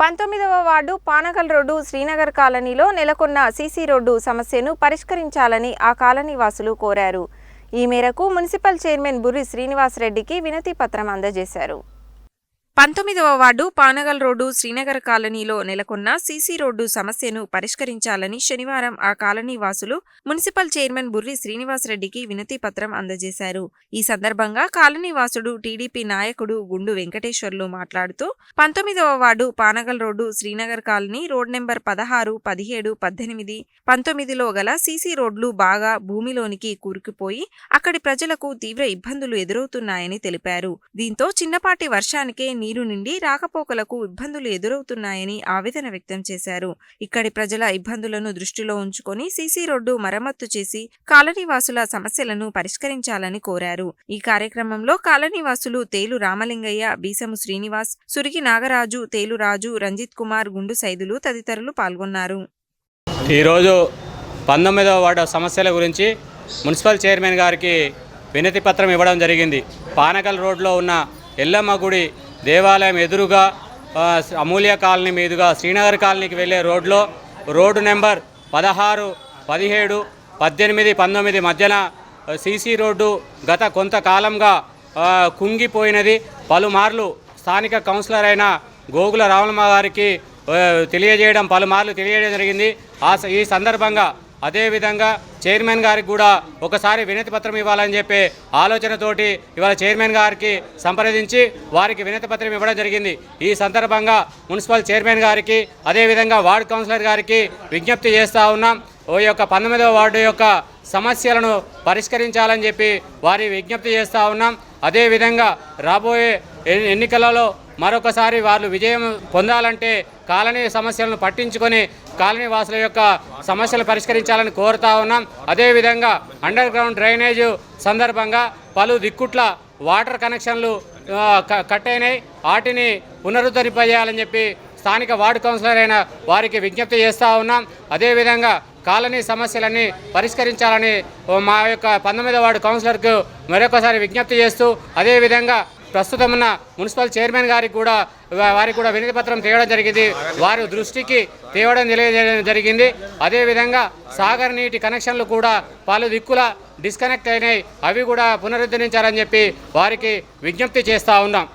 పంతొమ్మిదవ ward Panagal road Srinagar కాలనీలో నెలకొన్న సీసీ రోడ్డు సమస్యను పరిష్కరించాలని ఆ కాలనీ వాసులు కోరారు. ఈ మేరకు మున్సిపల్ చైర్మన్ బుర్రి శ్రీనివాసరెడ్డికి వినతి పత్రం అందజేశారు. పంతొమ్మిదవ వార్డు పానగల్ రోడ్డు శ్రీనగర్ కాలనీలో నెలకొన్న సీసీ రోడ్డు సమస్యను పరిష్కరించాలని శనివారం ఆ కాలనీ వాసులు మున్సిపల్ చైర్మన్ బుర్రి శ్రీనివాసరెడ్డికి వినతి పత్రం అందజేశారు. ఈ సందర్భంగా కాలనీ వాసుడు టీడీపీ నాయకుడు గుండు వెంకటేశ్వర్లు మాట్లాడుతూ పంతొమ్మిదవ ward Panagal road Srinagar colony road number పదహారు పదిహేడు పద్దెనిమిది పంతొమ్మిదిలో గల సీసీ రోడ్లు బాగా భూమిలోనికి కూరుకుపోయి అక్కడి ప్రజలకు తీవ్ర ఇబ్బందులు ఎదురవుతున్నాయని తెలిపారు. దీంతో చిన్నపాటి వర్షానికే నీరు నిండి రాకపోకలకు ఇబ్బందులు ఎదురవుతున్నాయని ఆవేదన వ్యక్తం చేశారు. ఇక్కడి ప్రజల ఇబ్బందులను దృష్టిలో ఉంచుకొని సీసీ రోడ్డు మరమ్మత్తు చేసి కాలనీవాసుల సమస్యలను పరిష్కరించాలని కోరారు. ఈ కార్యక్రమంలో కాలనీవాసులు తేలు రామలింగయ్య బీసము శ్రీనివాస్ సురిగి నాగరాజు తేలు రాజు రంజిత్ కుమార్ గుండు సైదులు తదితరులు పాల్గొన్నారు. ఈరోజు పంతొమ్మిదవ వార్డు సమస్యల గురించి మున్సిపల్ చైర్మన్ గారికి వినతి పత్రం ఇవ్వడం జరిగింది. పానకల్ రోడ్లో ఉన్న ఎల్లమ్మ గుడి దేవాలయం ఎదురుగా అమూల్య కాలనీ మీదుగా శ్రీనగర్ కాలనీకి వెళ్ళే రోడ్లో రోడ్డు నెంబర్ పదహారు పదిహేడు పద్దెనిమిది పంతొమ్మిది మధ్యన సీసీ రోడ్డు గత కొంతకాలంగా కుంగిపోయినది. పలుమార్లు స్థానిక కౌన్సిలర్ అయిన గోగుల రామలమ్మ గారికి తెలియజేయడం పలుమార్లు తెలియజేయడం జరిగింది. ఆ స- ఈ సందర్భంగా అదేవిధంగా చైర్మన్ గారికి కూడా ఒకసారి వినతి పత్రం ఇవ్వాలని చెప్పే ఆలోచనతోటి ఇవాళ చైర్మన్ గారికి సంప్రదించి వారికి వినతి పత్రం ఇవ్వడం జరిగింది. ఈ సందర్భంగా మున్సిపల్ చైర్మన్ గారికి అదేవిధంగా వార్డు కౌన్సిలర్ గారికి విజ్ఞప్తి చేస్తూ ఉన్నాం. ఓ యొక్క పంతొమ్మిదవ వార్డు యొక్క సమస్యలను పరిష్కరించాలని చెప్పి వారి విజ్ఞప్తి చేస్తూ ఉన్నాం. అదేవిధంగా రాబోయే ఎన్నికలలో మరొకసారి వాళ్ళు విజయం పొందాలంటే కాలనీ సమస్యలను పట్టించుకొని కాలనీ వాసుల యొక్క సమస్యలు పరిష్కరించాలని కోరుతా ఉన్నాం. అదేవిధంగా అండర్ గ్రౌండ్ డ్రైనేజ్ సందర్భంగా పలు దిక్కుట్ల వాటర్ కనెక్షన్లు కట్ అయినాయి వాటిని పునరుద్ధరింపజేయాలని చెప్పి స్థానిక వార్డు కౌన్సిలర్ అయిన వారికి విజ్ఞప్తి చేస్తూ ఉన్నాం. అదేవిధంగా కాలనీ సమస్యలన్నీ పరిష్కరించాలని మా యొక్క పంతొమ్మిది వార్డు కౌన్సిలర్కు మరొకసారి విజ్ఞప్తి చేస్తూ అదేవిధంగా ప్రస్తుతం ఉన్న మున్సిపల్ చైర్మన్ గారికి కూడా వారికి కూడా వినతి పత్రం తేవడం జరిగింది. వారి దృష్టికి తేవడం తెలియజేయడం జరిగింది. అదేవిధంగా సాగర్ నీటి కనెక్షన్లు కూడా పలు దిక్కుల డిస్కనెక్ట్ అయినాయి. అవి కూడా పునరుద్ధరించాలని చెప్పి వారికి విజ్ఞప్తి చేస్తూ ఉన్నాం.